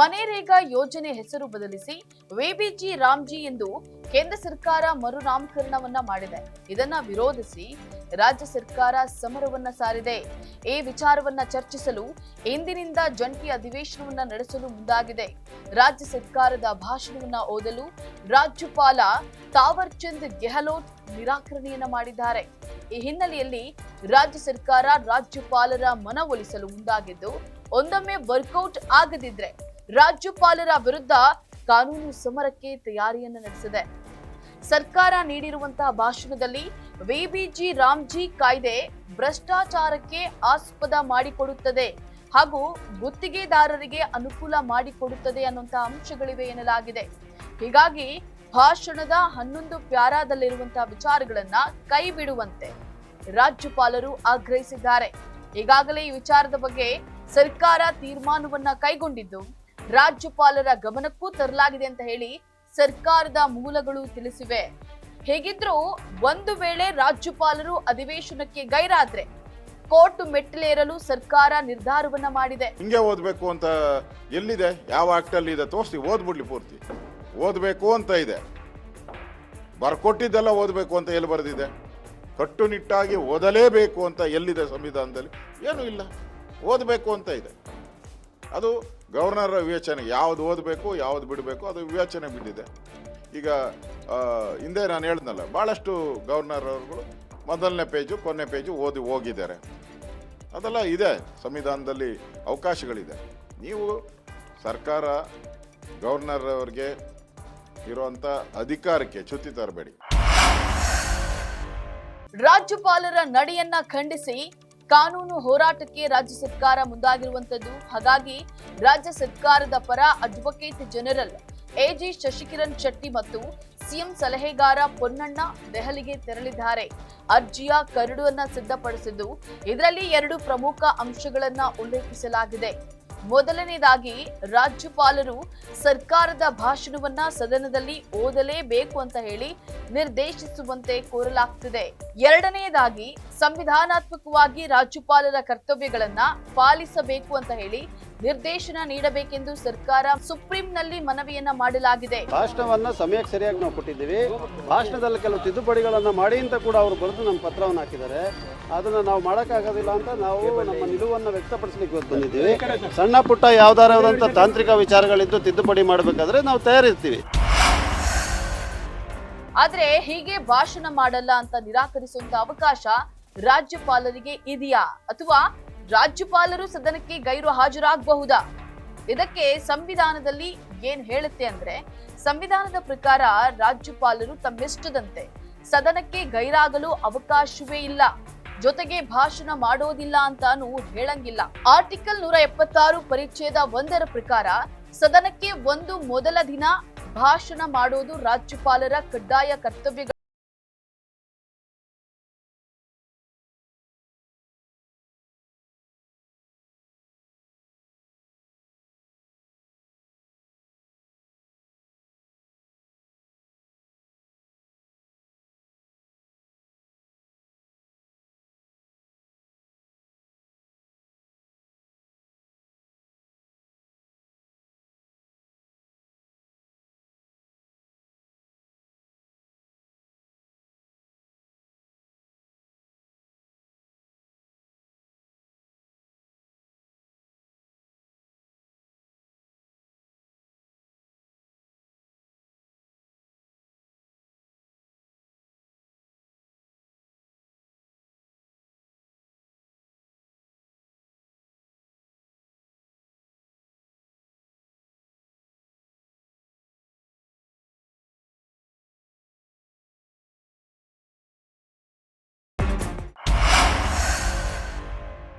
ಮನೇರೇಗಾ ಯೋಜನೆ ಹೆಸರು ಬದಲಿಸಿ ವೇಬಿಜಿ ರಾಮ್ಜಿ ಎಂದು ಕೇಂದ್ರ ಸರ್ಕಾರ ಮರುನಾಮಕರಣವನ್ನ ಮಾಡಿದೆ. ಇದನ್ನ ವಿರೋಧಿಸಿ ರಾಜ್ಯ ಸರ್ಕಾರ ಸಮರವನ್ನ ಸಾರಿದೆ. ಈ ವಿಚಾರವನ್ನ ಚರ್ಚಿಸಲು ಇಂದಿನಿಂದ ಜಂಟಿ ಅಧಿವೇಶನವನ್ನ ನಡೆಸಲು ಮುಂದಾಗಿದೆ. ರಾಜ್ಯ ಸರ್ಕಾರದ ಭಾಷಣವನ್ನ ಓದಲು ರಾಜ್ಯಪಾಲ ತಾವರ್ ಚಂದ್ ಗೆಹ್ಲೋಟ್ ನಿರಾಕರಣೆಯನ್ನ ಮಾಡಿದ್ದಾರೆ. ಈ ಹಿನ್ನೆಲೆಯಲ್ಲಿ ರಾಜ್ಯ ಸರ್ಕಾರ ರಾಜ್ಯಪಾಲರ ಮನವೊಲಿಸಲು ಮುಂದಾಗಿದ್ದು, ಒಂದೊಮ್ಮೆ ವರ್ಕೌಟ್ ಆಗದಿದ್ರೆ ರಾಜ್ಯಪಾಲರ ವಿರುದ್ಧ ಕಾನೂನು ಸಮರಕ್ಕೆ ತಯಾರಿಯನ್ನ ನಡೆಸಿದೆ. ಸರ್ಕಾರ ನೀಡಿರುವಂತಹ ಭಾಷಣದಲ್ಲಿ ವಿಬಿಜಿ ರಾಮ್ಜಿ ಕಾಯ್ದೆ ಭ್ರಷ್ಟಾಚಾರಕ್ಕೆ ಆಸ್ಪದ ಮಾಡಿಕೊಡುತ್ತದೆ ಹಾಗೂ ಗುತ್ತಿಗೆದಾರರಿಗೆ ಅನುಕೂಲ ಮಾಡಿಕೊಡುತ್ತದೆ ಅನ್ನುವಂತಹ ಅಂಶಗಳಿವೆ ಎನ್ನಲಾಗಿದೆ. ಹೀಗಾಗಿ ಭಾಷಣದ ಹನ್ನೊಂದು ಪ್ಯಾರಾದಲ್ಲಿರುವಂತಹ ವಿಚಾರಗಳನ್ನ ಕೈ ಬಿಡುವಂತೆ ರಾಜ್ಯಪಾಲರು ಆಗ್ರಹಿಸಿದ್ದಾರೆ. ಈಗಾಗಲೇ ಈ ವಿಚಾರದ ಬಗ್ಗೆ ಸರ್ಕಾರ ತೀರ್ಮಾನವನ್ನ ಕೈಗೊಂಡಿದ್ದು ರಾಜ್ಯಪಾಲರ ಗಮನಕ್ಕೂ ತರಲಾಗಿದೆ ಅಂತ ಹೇಳಿ ಸರ್ಕಾರದ ಮೂಲಗಳು ತಿಳಿಸಿವೆ. ಹೇಗಿದ್ರೂ ಒಂದು ವೇಳೆ ರಾಜ್ಯಪಾಲರು ಅಧಿವೇಶನಕ್ಕೆ ಗೈರಾದ್ರೆ ಕೋರ್ಟ್ ಮೆಟ್ಟಿಲೇರಲು ಸರ್ಕಾರ ನಿರ್ಧಾರವನ್ನ ಮಾಡಿದೆ. ಹಿಂಗೆ ಓದಬೇಕು ಅಂತ ಎಲ್ಲಿದೆ? ಯಾವ ಆಕ್ಟಲ್ಲಿ ಇದೆ? ತೋರಿಸಿ, ಓದ್ಬಿಡ್ಲಿ ಪೂರ್ತಿ. ಓದಬೇಕು ಅಂತ ಇದೆ. ಬರ್ಕೊಟ್ಟಿದ್ದೆಲ್ಲ ಓದಬೇಕು ಅಂತ ಎಲ್ಲಿ ಬರೆದಿದೆ? ಕಟ್ಟುನಿಟ್ಟಾಗಿ ಓದಲೇಬೇಕು ಅಂತ ಎಲ್ಲಿದೆ ಸಂವಿಧಾನದಲ್ಲಿ? ಏನೂ ಇಲ್ಲ. ಓದಬೇಕು ಅಂತ ಇದೆ. ಅದು ಗವರ್ನರ್ ವಿವೇಚನೆ ಯಾವ್ದು ಓದಬೇಕು, ಯಾವ್ದು ಬಿಡಬೇಕು, ಅದು ವಿವೇಚನೆ ಬಿಟ್ಟಿದೆ ಈಗ ಹಿಂದೆ ನಾನು ಹೇಳ್ದಲ್ಲ ಭಾಳಷ್ಟು ಗವರ್ನರ್ ಅವರುಗಳು ಮೊದಲನೇ ಪೇಜು ಕೊನೆ ಪೇಜು ಓದಿ ಹೋಗಿದ್ದಾರೆ. ಅದೆಲ್ಲ ಇದೆ, ಸಂವಿಧಾನದಲ್ಲಿ ಅವಕಾಶಗಳಿದೆ. ನೀವು ಸರ್ಕಾರ ಗವರ್ನರ್ ಅವ್ರಿಗೆ ಇರುವಂಥ ಅಧಿಕಾರಕ್ಕೆ ಚ್ಯುತಿ ತರಬೇಡಿ. ರಾಜ್ಯಪಾಲರ ನಡೆಯನ್ನ ಖಂಡಿಸಿ ಕಾನೂನು ಹೋರಾಟಕ್ಕೆ ರಾಜ್ಯ ಸರ್ಕಾರ ಮುಂದಾಗಿರುವಂತದ್ದು. ಹಾಗಾಗಿ ರಾಜ್ಯ ಸರ್ಕಾರದ ಪರ advocate general AG Shashikiran Shetty ಮತ್ತು ಸಿಎಂ ಸಲಹೆಗಾರ ಪೊನ್ನಣ್ಣ ದೆಹಲಿಗೆ ತೆರಳಿದ್ದಾರೆ. ಅರ್ಜಿಯ ಕರಡುವನ್ನ ಸಿದ್ಧಪಡಿಸಿದ್ದು. ಇದರಲ್ಲಿ ಎರಡು ಪ್ರಮುಖ ಅಂಶಗಳನ್ನ ಉಲ್ಲೇಖಿಸಲಾಗಿದೆ. ಮೊದಲನೇದಾಗಿ ರಾಜ್ಯಪಾಲರು ಸರ್ಕಾರದ ಭಾಷಣವನ್ನ ಸದನದಲ್ಲಿ ಓದಲೇಬೇಕು ಅಂತ ಹೇಳಿ ನಿರ್ದೇಶಿಸುವಂತೆ ಕೋರಲಾಗ್ತಿದೆ. ಎರಡನೆಯದಾಗಿ ಸಂವಿಧಾನಾತ್ಮಕವಾಗಿ ರಾಜ್ಯಪಾಲರ ಕರ್ತವ್ಯಗಳನ್ನ ಪಾಲಿಸಬೇಕು ಅಂತ ಹೇಳಿ ನಿರ್ದೇಶನ ನೀಡಬೇಕೆಂದು ಸರ್ಕಾರ ಸುಪ್ರೀಂನಲ್ಲಿ ಮನವಿಯನ್ನ ಮಾಡಲಾಗಿದೆ. ಭಾಷಣವನ್ನ ಸಮಯಕ್ಕೆ ಸರಿಯಾಗಿ ನಾವು ಕೊಟ್ಟಿದ್ದೀವಿ. ಭಾಷಣದಲ್ಲಿ ಕೆಲವು ತಿದ್ದುಪಡಿಗಳನ್ನ ಮಾಡಿ ಅಂತ ಕೂಡ ಅವರು ಬರೆದು ನಮ್ಮ ಪತ್ರವನ್ನು ಹಾಕಿದ್ದಾರೆ. ಅದನ್ನ ನಾವು ಮಾಡೋಕ್ಕಾಗೋದಿಲ್ಲ ಅಂತ ನಾವು ನಮ್ಮ ನಿಲುವನ್ನು ವ್ಯಕ್ತಪಡಿಸಲಿಕ್ಕೆ ಇವತ್ತು ಬಂದಿದ್ದೀವಿ. ಸಣ್ಣ ಪುಟ್ಟ ಯಾವ್ದಾರದಂಥ ತಾಂತ್ರಿಕ ವಿಚಾರಗಳಿದ್ದು ತಿದ್ದುಪಡಿ ಮಾಡಬೇಕಾದ್ರೆ ನಾವು ತಯಾರಿರ್ತೀವಿ. ಆದ್ರೆ ಹೀಗೆ ಭಾಷಣ ಮಾಡಲ್ಲ ಅಂತ ನಿರಾಕರಿಸುವಂತ ಅವಕಾಶ ರಾಜ್ಯಪಾಲರಿಗೆ ಇದೆಯಾ? ಅಥವಾ ರಾಜ್ಯಪಾಲರು ಸದನಕ್ಕೆ ಗೈರು ಹಾಜರಾಗಬಹುದಾ? ಇದಕ್ಕೆ ಸಂವಿಧಾನದಲ್ಲಿ ಏನ್ ಹೇಳುತ್ತೆ ಅಂದ್ರೆ ಸಂವಿಧಾನದ ಪ್ರಕಾರ ರಾಜ್ಯಪಾಲರು ತಮ್ಮಿಷ್ಟದಂತೆ ಸದನಕ್ಕೆ ಗೈರಾಗಲು ಅವಕಾಶವೇ ಇಲ್ಲ. ಜೊತೆಗೆ ಭಾಷಣ ಮಾಡೋದಿಲ್ಲ ಅಂತಾನು ಹೇಳಂಗಿಲ್ಲ. ಆರ್ಟಿಕಲ್ ನೂರ ಎಪ್ಪತ್ತಾರು ಪರಿಚ್ಛೇದ ಒಂದರ ಪ್ರಕಾರ ಸದನಕ್ಕೆ ಒಂದು ಮೊದಲ ದಿನ ಭಾಷಣ ಮಾಡೋದು ರಾಜ್ಯಪಾಲರ ಕಡ್ಡಾಯ ಕರ್ತವ್ಯ